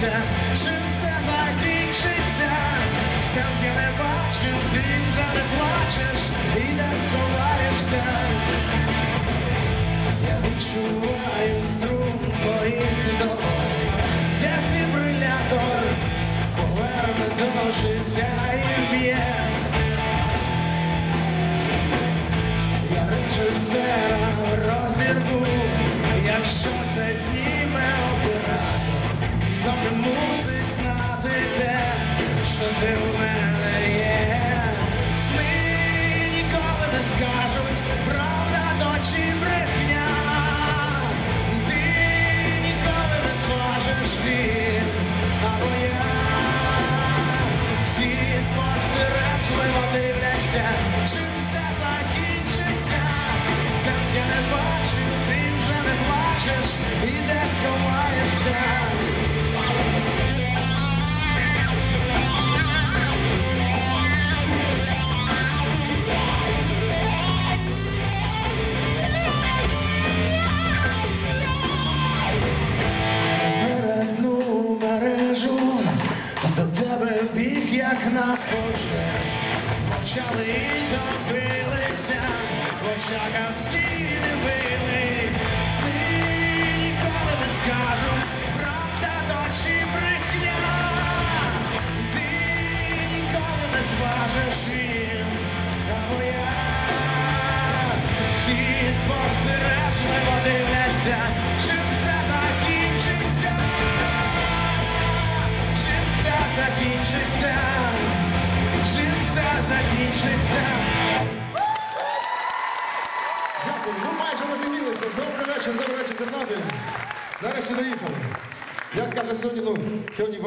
серця, чим все закінчиться, сенс я не бачу, ти вже не плачеш і не сховаєшся. Я відчуваю струм твоїх долонь, дефібрилятор поверне до життя і б'є. Я режисера розірву. Що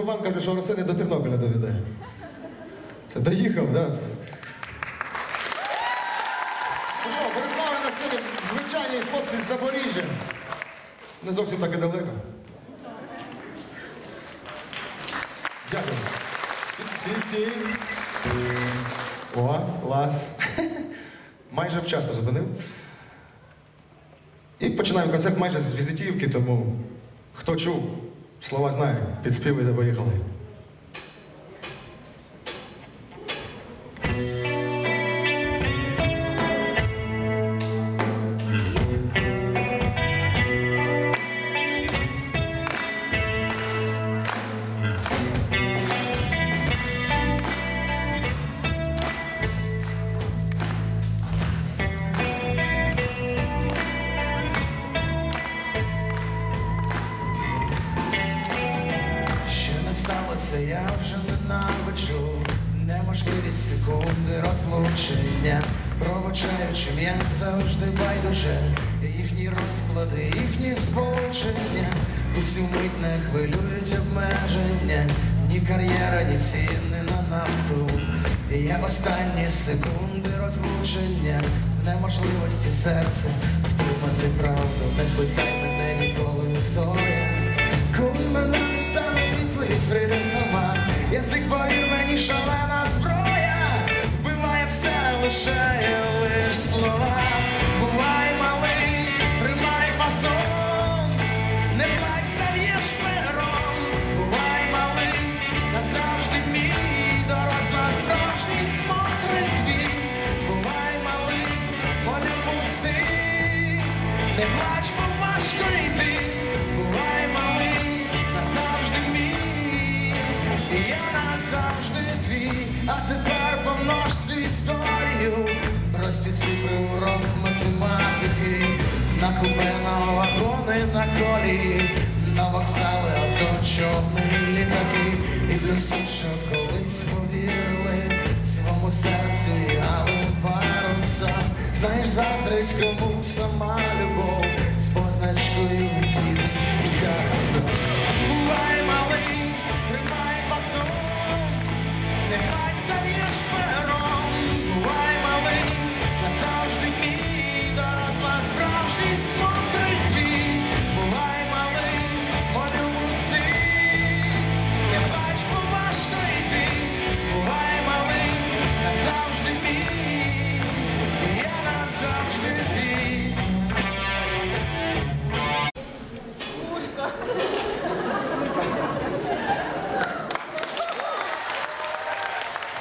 Вован каже, що Арсени до Тернополя доведе. Це доїхав, так? Да? Ну що, перед вами на сцені звичайні хлопці з Запоріжжя. Не зовсім так і далеко. Дякую. Сі-сі. О, клас. Майже вчасно зупинив. І починаємо концерт майже з візитівки, тому хто чув, слова знаю, підспівуйте, поїхали. Секунди розлучення В неможливості серця втримати правду. Не питай мене ніколи, хто я коли мене не стане відповідь, прийде сама. Язик, повір мені, шалена зброя, вбиває все, лишає лиш слова. Бувай малий, тримай фасон, не плач, не плач, бо важко йти. Бувай малий, назавжди мій, я назавжди твій, а тепер помнож цю історію. Прості цифри урок математики, на купе, на вагони, на колії, на вокзали, авто, човни, літаки, і простіше колись повірили своєму серцю і алим парусам. Знаєш, заздрить кому сама любов з позначкою дід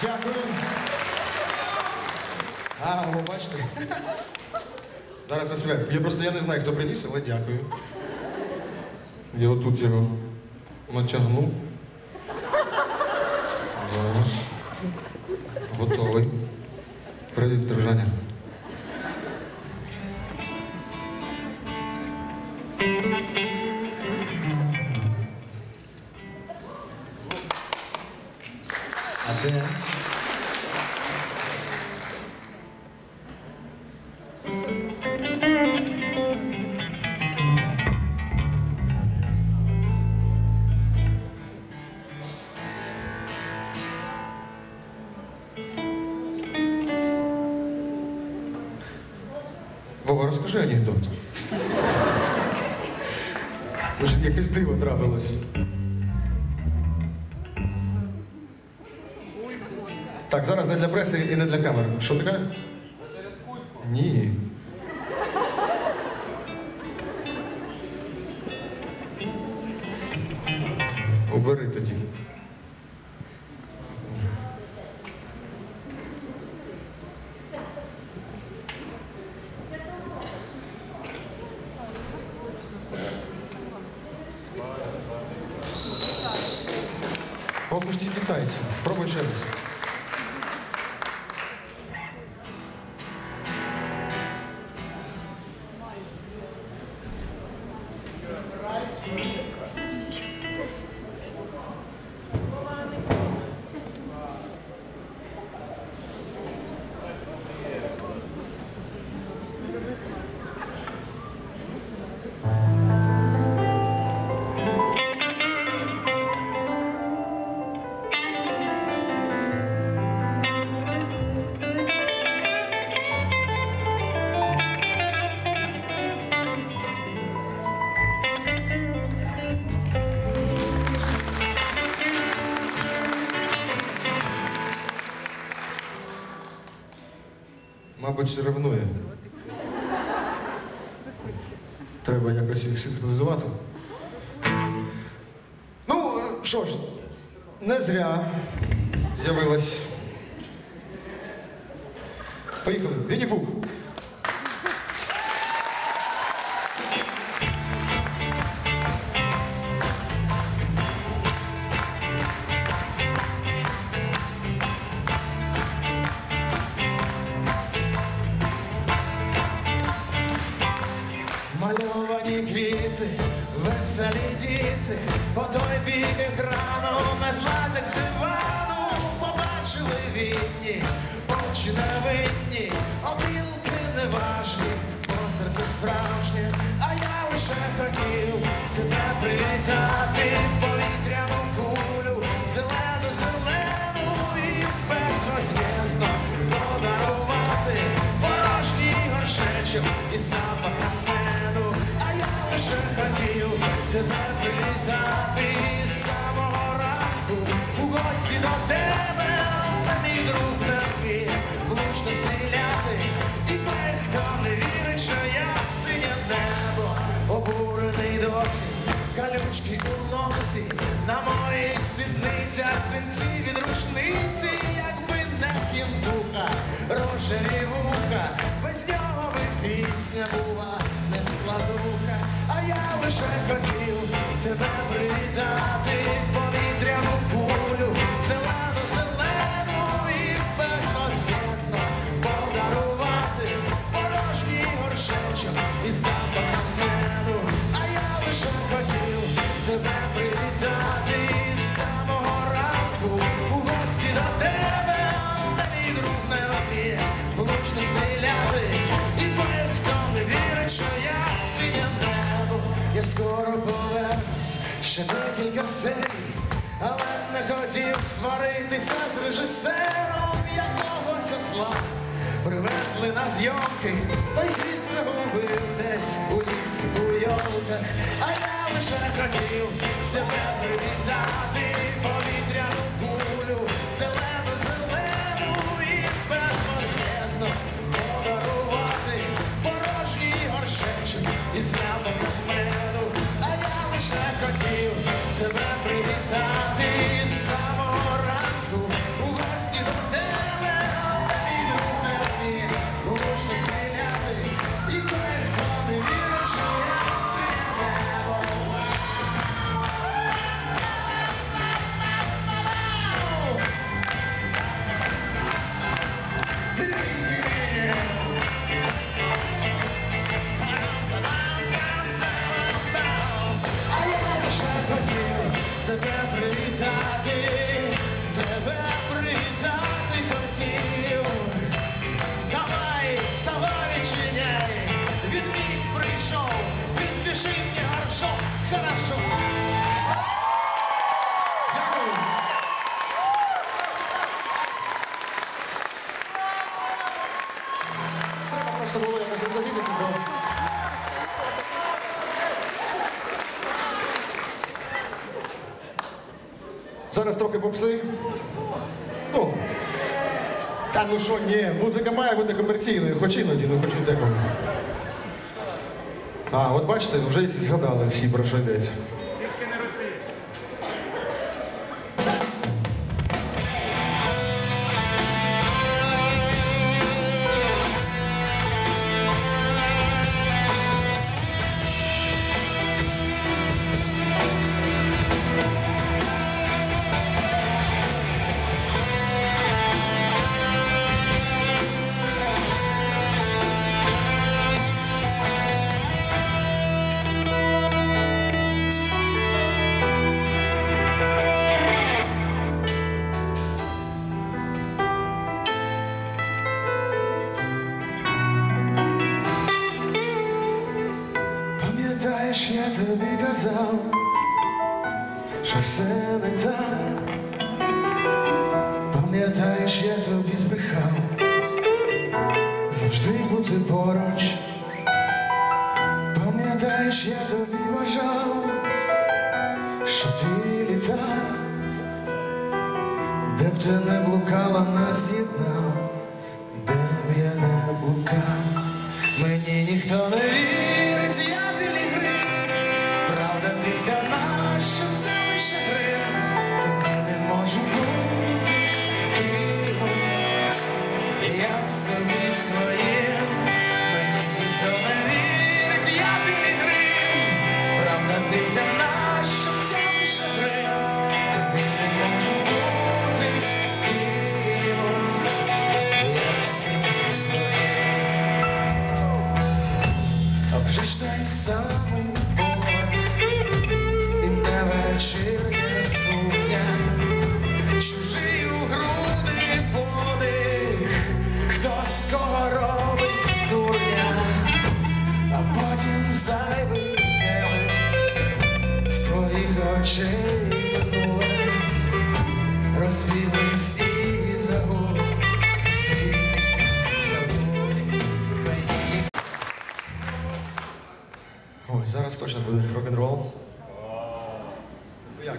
Дякую. А, ви бачите? Зараз ми. Я просто я не знаю, хто приніс, але дякую. Я отут його натягнув. Зараз. Готовий. Привіт, дружаня. Вова, розкажи анекдот. Може, якесь диво трапилось. Так, зараз не для преси і не для камер. Що таке? Ні. Amen. Мабуть, ревнує. Треба якось їх синхронізувати. Ну, що ж, не зря з'явилась. Поїхали. Вінні-Пух. Веселі діти, по той бік екрану не злазять з дивану, побачили вінні, очі невинні, опілки неважні, бо серце справжнє, а я лише хотів тебе привітати, повітряну кулю, зелену, зелену і безрозв'язно подарувати порожній горшечок із запахом лише хотів тебе привітати з самого ранку. У гості до тебе, але мій друг не вміє влучно стріляти, і хто не вірить, що я синє небо, обурений досі, калючки у носі, на моїх сідницях синці від рушниці, якби не кінтуха, рожеві вуха, без нього би пісня була не я лише хотів тебе привітати, повітряну кулю, зелену, зелену і безвозвісно подарувати порожній горшечок із запахом меду, а я лише хотів тебе привітати з самого ранку. У гості до тебе, але мій друг не вміє влучно стріляти, і хто не вірить, що я скоро повернусь, ще декілька серій, але не хотів сваритися з режисером якогось осла. Привезли на зйомки, та й загубив десь у лісі у йолках, а я лише хотів тебе привітати, Зараз трохи попси. Ну, Та ну що, ні, музика має бути комерційною, хоч іноді, ну хоч і деколи. А, от бачите, вже згадали всі про що йдеться. Ой, зараз точно буде рок-н-рол. Ну, як?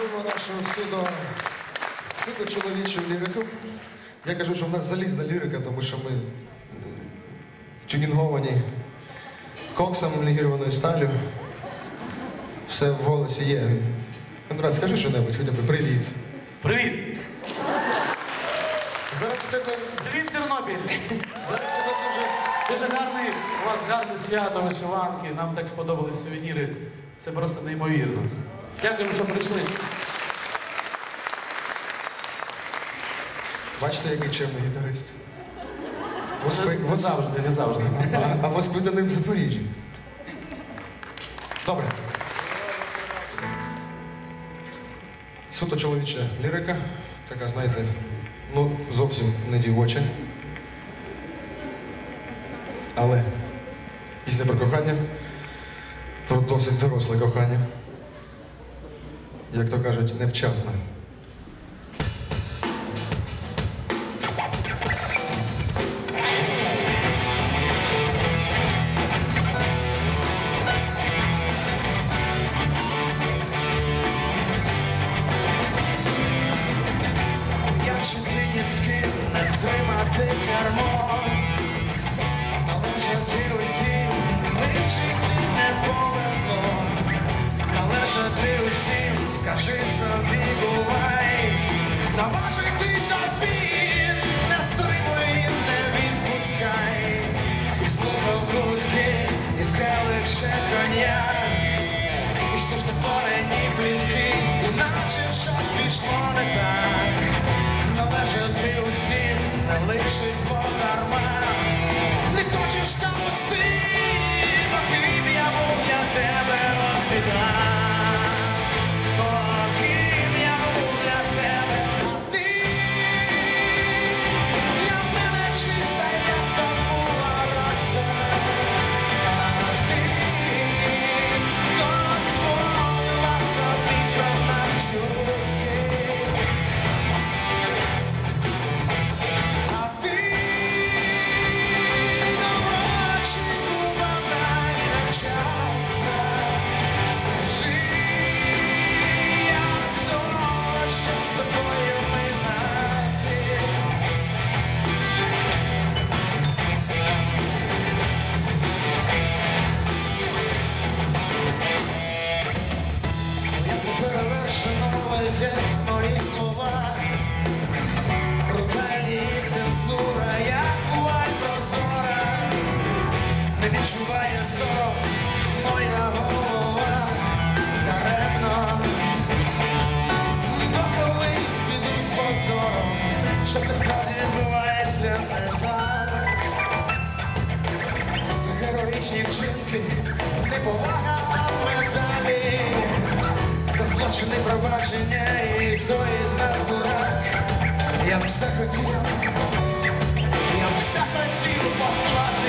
Продовжуємо нашу суто, суто чоловічу лірику. Я кажу, що в нас залізна лірика, тому що ми м, тюнінговані коксом легірованою сталю. Все в голосі є. Конрад, скажи що-небудь, хоча б привіт. Привіт! Зараз в тебе, Привіт, Тернопіль! зараз в тебе дуже. Дуже гарний, у вас гарне свято, вишиванки. Нам так сподобались сувеніри. Це просто неймовірно. Дякуємо, що прийшли. Бачите, який чемний гітарист. Воспи... не завжди, не завжди. А, а воспитаний в Запоріжжі. Добре. Суто чоловіча лірика, така, знаєте, ну, зовсім не дівоча. Але після про кохання, про досить доросле кохання. Як то кажуть, невчасне. Ще коньяк. І штучно створені плітки, іначе щось пішло не так. Належати усім, лишить дарма. Не хочеш там Я б все хотів, я б все хотів послати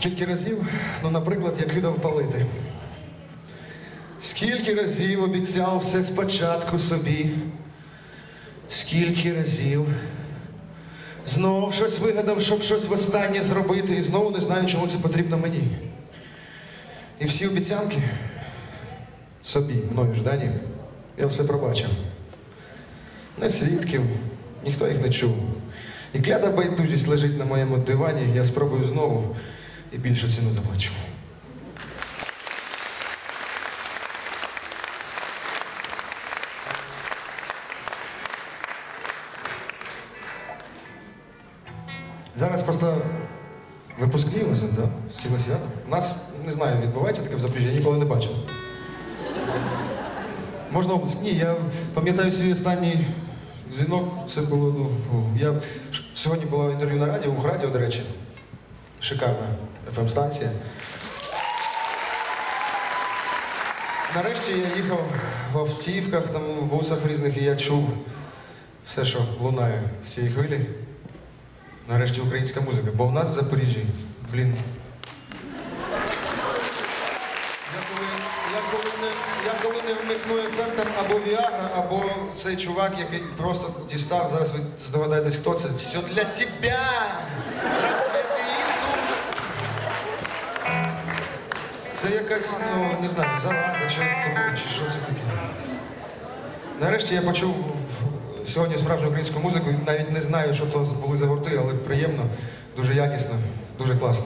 Скільки разів, ну, наприклад, я кидав палити. Скільки разів обіцяв все спочатку собі. Скільки разів знов щось вигадав, щоб щось востаннє зробити, і знову не знаю, чому це потрібно мені. І всі обіцянки собі, мною ж дані, я все пробачив. Не свідків, ніхто їх не чув. І клята байдужість лежить на моєму дивані, я спробую знову і більшу ціну заплачу. Зараз просто випускні ось, да? цього свята. У нас, не знаю, відбувається таке в Запоріжжі, я ніколи не бачив. Можна? Ні, я пам'ятаю свій останній дзвінок, це було, ну, я сьогодні було інтерв'ю на радіо, у радіо, до речі. Шикарна FM-станція. Нарешті я їхав в автівках, там, в бусах різних, і я чув все, що лунає з цієї хвилі. Нарешті українська музика, бо в нас в Запоріжжі, блін. Коли, не, я коли або Віагра, або цей чувак, який просто дістав, зараз ви здогадаєтесь, хто це. Все для тебе! Це якась, ну, не знаю, зараза чи чи що це таке. Нарешті я почув сьогодні справжню українську музику, навіть не знаю, що то були за гурти, але приємно, дуже якісно, дуже класно.